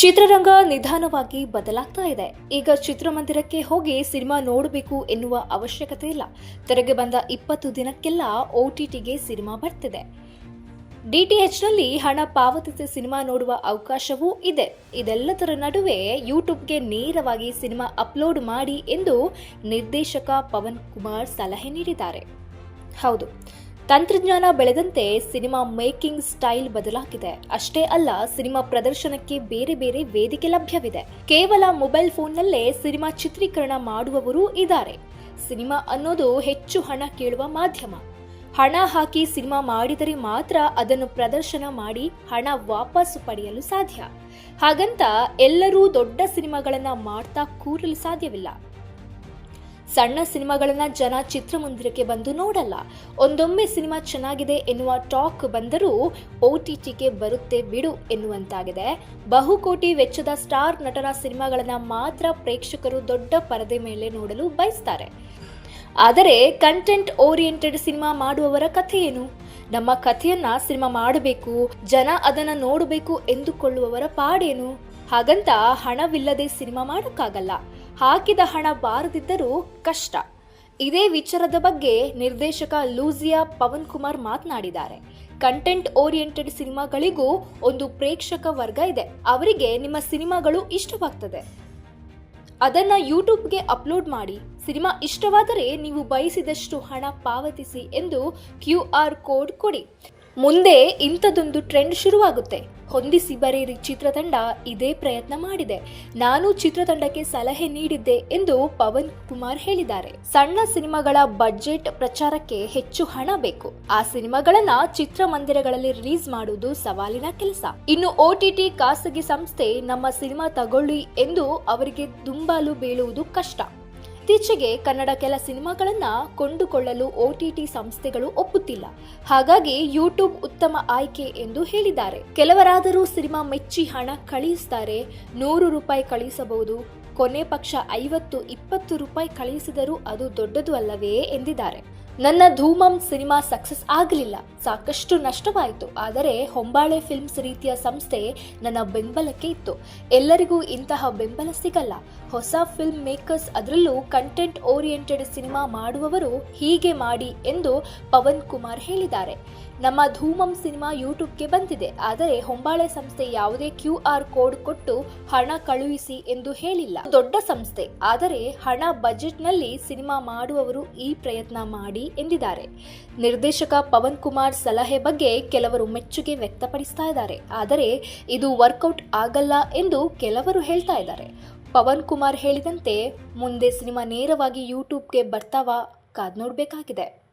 ಚಿತ್ರರಂಗ ನಿಧಾನವಾಗಿ ಬದಲಾಗ್ತಾ ಇದೆ. ಈಗ ಚಿತ್ರಮಂದಿರಕ್ಕೆ ಹೋಗಿ ಸಿನಿಮಾ ನೋಡಬೇಕು ಎನ್ನುವ ಅವಶ್ಯಕತೆ ಇಲ್ಲ. ತೆರೆಗೆ ಬಂದ ಇಪ್ಪತ್ತು ದಿನಕ್ಕೆಲ್ಲ ಒಟಿಟಿಗೆ ಸಿನಿಮಾ ಬರ್ತಿದೆ. ಡಿಟಿಎಚ್ನಲ್ಲಿ ಹಣ ಪಾವತಿಸಿ ಸಿನಿಮಾ ನೋಡುವ ಅವಕಾಶವೂ ಇದೆ. ಇದೆಲ್ಲದರ ನಡುವೆ ಯೂಟ್ಯೂಬ್ಗೆ ನೇರವಾಗಿ ಸಿನಿಮಾ ಅಪ್ಲೋಡ್ ಮಾಡಿ ಎಂದು ನಿರ್ದೇಶಕ ಪವನ್ ಕುಮಾರ್ ಸಲಹೆ ನೀಡಿದ್ದಾರೆ. ಹೌದು. ತಂತ್ರಜ್ಞಾನ ಬೆಳೆದಂತೆ ಸಿನಿಮಾ ಮೇಕಿಂಗ್ ಸ್ಟೈಲ್ ಬದಲಾಗಿದೆ. ಅಷ್ಟೇ ಅಲ್ಲ, ಸಿನಿಮಾ ಪ್ರದರ್ಶನಕ್ಕೆ ಬೇರೆ ಬೇರೆ ವೇದಿಕೆ ಲಭ್ಯವಿದೆ. ಕೇವಲ ಮೊಬೈಲ್ ಫೋನ್ನಲ್ಲೇ ಸಿನಿಮಾ ಚಿತ್ರೀಕರಣ ಮಾಡುವವರೂ ಇದ್ದಾರೆ. ಸಿನಿಮಾ ಅನ್ನೋದು ಹೆಚ್ಚು ಹಣ ಕೇಳುವ ಮಾಧ್ಯಮ. ಹಣ ಹಾಕಿ ಸಿನಿಮಾ ಮಾಡಿದರೆ ಮಾತ್ರ ಅದನ್ನು ಪ್ರದರ್ಶನ ಮಾಡಿ ಹಣ ವಾಪಸ್ಸು ಪಡೆಯಲು ಸಾಧ್ಯ. ಹಾಗಂತ ಎಲ್ಲರೂ ದೊಡ್ಡ ಸಿನಿಮಾಗಳನ್ನು ಮಾಡ್ತಾ ಕೂರಲು ಸಾಧ್ಯವಿಲ್ಲ. ಸಣ್ಣ ಸಿನಿಮಾಗಳನ್ನ ಜನ ಚಿತ್ರಮಂದಿರಕ್ಕೆ ಬಂದು ನೋಡಲ್ಲ. ಒಂದೊಮ್ಮೆ ಸಿನಿಮಾ ಚೆನ್ನಾಗಿದೆ ಎನ್ನುವ ಟಾಕ್ ಬಂದರೂ ಒ ಟಿ ಟಿಗೆ ಬರುತ್ತೆ ಬಿಡು ಎನ್ನುವಂತಾಗಿದೆ. ಬಹುಕೋಟಿ ವೆಚ್ಚದ ಸ್ಟಾರ್ ನಟರ ಸಿನಿಮಾಗಳನ್ನ ಮಾತ್ರ ಪ್ರೇಕ್ಷಕರು ದೊಡ್ಡ ಪರದೆ ಮೇಲೆ ನೋಡಲು ಬಯಸ್ತಾರೆ. ಆದರೆ ಕಂಟೆಂಟ್ ಓರಿಯೆಂಟೆಡ್ ಸಿನಿಮಾ ಮಾಡುವವರ ಕಥೆ ಏನು? ನಮ್ಮ ಕಥೆಯನ್ನ ಸಿನಿಮಾ ಮಾಡಬೇಕು, ಜನ ಅದನ್ನ ನೋಡಬೇಕು ಎಂದುಕೊಳ್ಳುವವರ ಪಾಡೇನು? ಹಾಗಂತ ಹಣವಿಲ್ಲದೆ ಸಿನಿಮಾ ಮಾಡೋಕ್ಕಾಗಲ್ಲ. ಹಾಕಿದ ಹಣ ಬಾರದಿದ್ದರೂ ಕಷ್ಟ. ಇದೇ ವಿಚಾರದ ಬಗ್ಗೆ ನಿರ್ದೇಶಕ ಲೂಸಿಯಾ ಪವನ್ ಕುಮಾರ್ ಮಾತನಾಡಿದ್ದಾರೆ. ಕಂಟೆಂಟ್ ಓರಿಯೆಂಟೆಡ್ ಸಿನಿಮಾಗಳಿಗೂ ಒಂದು ಪ್ರೇಕ್ಷಕ ವರ್ಗ ಇದೆ. ಅವರಿಗೆ ನಿಮ್ಮ ಸಿನಿಮಾಗಳು ಇಷ್ಟವಾಗ್ತದೆ. ಅದನ್ನ ಯೂಟ್ಯೂಬ್ಗೆ ಅಪ್ಲೋಡ್ ಮಾಡಿ. ಸಿನಿಮಾ ಇಷ್ಟವಾದರೆ ನೀವು ಬಯಸಿದಷ್ಟು ಹಣ ಪಾವತಿಸಿ ಎಂದು ಕ್ಯೂ ಆರ್ ಕೋಡ್ ಕೊಡಿ. ಮುಂದೆ ಇಂಥದೊಂದು ಟ್ರೆಂಡ್ ಶುರುವಾಗುತ್ತೆ. ಹೊಂದಿಸಿ ಬರೀರಿ ಚಿತ್ರತಂಡ ಇದೇ ಪ್ರಯತ್ನ ಮಾಡಿದೆ. ನಾನು ಚಿತ್ರತಂಡಕ್ಕೆ ಸಲಹೆ ನೀಡಿದ್ದೆ ಎಂದು ಪವನ್ ಕುಮಾರ್ ಹೇಳಿದ್ದಾರೆ. ಸಣ್ಣ ಸಿನಿಮಾಗಳ ಬಜೆಟ್ ಪ್ರಚಾರಕ್ಕೆ ಹೆಚ್ಚು ಹಣ ಬೇಕು. ಆ ಸಿನಿಮಾಗಳನ್ನ ಚಿತ್ರಮಂದಿರಗಳಲ್ಲಿ ರಿಲೀಸ್ ಮಾಡುವುದು ಸವಾಲಿನ ಕೆಲಸ. ಇನ್ನು ಒಟಿಟಿ ಖಾಸಗಿ ಸಂಸ್ಥೆ ನಮ್ಮ ಸಿನಿಮಾ ತಗೊಳ್ಳಿ ಎಂದು ಅವರಿಗೆ ದುಂಬಾಲು ಬೀಳುವುದು ಕಷ್ಟ. ಇತ್ತೀಚೆಗೆ ಕನ್ನಡ ಕೆಲ ಸಿನಿಮಾಗಳನ್ನ ಕೊಂಡುಕೊಳ್ಳಲು ಒಟಿಟಿ ಸಂಸ್ಥೆಗಳು ಒಪ್ಪುತ್ತಿಲ್ಲ. ಹಾಗಾಗಿ ಯೂಟ್ಯೂಬ್ ಉತ್ತಮ ಆಯ್ಕೆ ಎಂದು ಹೇಳಿದ್ದಾರೆ. ಕೆಲವರಾದರೂ ಸಿನಿಮಾ ಮೆಚ್ಚಿ ಹಣ ಕಳಿಸ್ತಾರೆ, ನೂರು ರೂಪಾಯಿ ಕಳಿಸಬಹುದು, ಕೊನೆ ಪಕ್ಷ ಐವತ್ತು, ಇಪ್ಪತ್ತು ರೂಪಾಯಿ ಕಳಿಸಿದರೂ ಅದು ದೊಡ್ಡದು ಅಲ್ಲವೇ ಎಂದಿದ್ದಾರೆ. ನನ್ನ ಧೂಮಂ ಸಿನಿಮಾ ಸಕ್ಸಸ್ ಆಗಲಿಲ್ಲ. ಸಾಕಷ್ಟು ನಷ್ಟವಾಯಿತು. ಆದರೆ ಹೊಂಬಾಳೆ ಫಿಲ್ಮ್ಸ್ ರೀತಿಯ ಸಂಸ್ಥೆ ನನ್ನ ಬೆಂಬಲಕ್ಕೆ ಇತ್ತು. ಎಲ್ಲರಿಗೂ ಇಂತಹ ಬೆಂಬಲ ಸಿಗಲ್ಲ. ಹೊಸ ಫಿಲ್ಮ್ ಮೇಕರ್ಸ್ ಅದರಲ್ಲೂ ಕಂಟೆಂಟ್ ಓರಿಯೆಂಟೆಡ್ ಸಿನಿಮಾ ಮಾಡುವವರು ಹೀಗೆ ಮಾಡಿ ಎಂದು ಪವನ್ ಕುಮಾರ್ ಹೇಳಿದ್ದಾರೆ. ನಮ್ಮ ಧೂಮಂ ಸಿನಿಮಾ ಯೂಟ್ಯೂಬ್ಗೆ ಬಂದಿದೆ. ಆದರೆ ಹೊಂಬಾಳೆ ಸಂಸ್ಥೆ ಯಾವುದೇ ಕ್ಯೂ ಆರ್ ಕೋಡ್ ಕೊಟ್ಟು ಹಣ ಕಳುಹಿಸಿ ಎಂದು ಹೇಳಿಲ್ಲ. ದೊಡ್ಡ ಸಂಸ್ಥೆ. ಆದರೆ ಹಣ ಬಜೆಟ್ನಲ್ಲಿ ಸಿನಿಮಾ ಮಾಡುವವರು ಈ ಪ್ರಯತ್ನ ಮಾಡಿ ಎಂದಿದ್ದಾರೆ. ನಿರ್ದೇಶಕ ಪವನ್ ಕುಮಾರ್ ಸಲಹೆ ಬಗ್ಗೆ ಕೆಲವರು ಮೆಚ್ಚುಗೆ ವ್ಯಕ್ತಪಡಿಸ್ತಾ ಇದ್ದಾರೆ. ಆದರೆ ಇದು ವರ್ಕೌಟ್ ಆಗಲ್ಲ ಎಂದು ಕೆಲವರು ಹೇಳ್ತಾ ಇದ್ದಾರೆ. ಪವನ್ ಕುಮಾರ್ ಹೇಳಿದಂತೆ, ಮುಂದೆ ಸಿನಿಮಾ ನೇರವಾಗಿ ಯೂಟ್ಯೂಬ್ಗೆ ಬರ್ತಾವಾ ಕಾದ್ ನೋಡಬೇಕಾಗಿದೆ.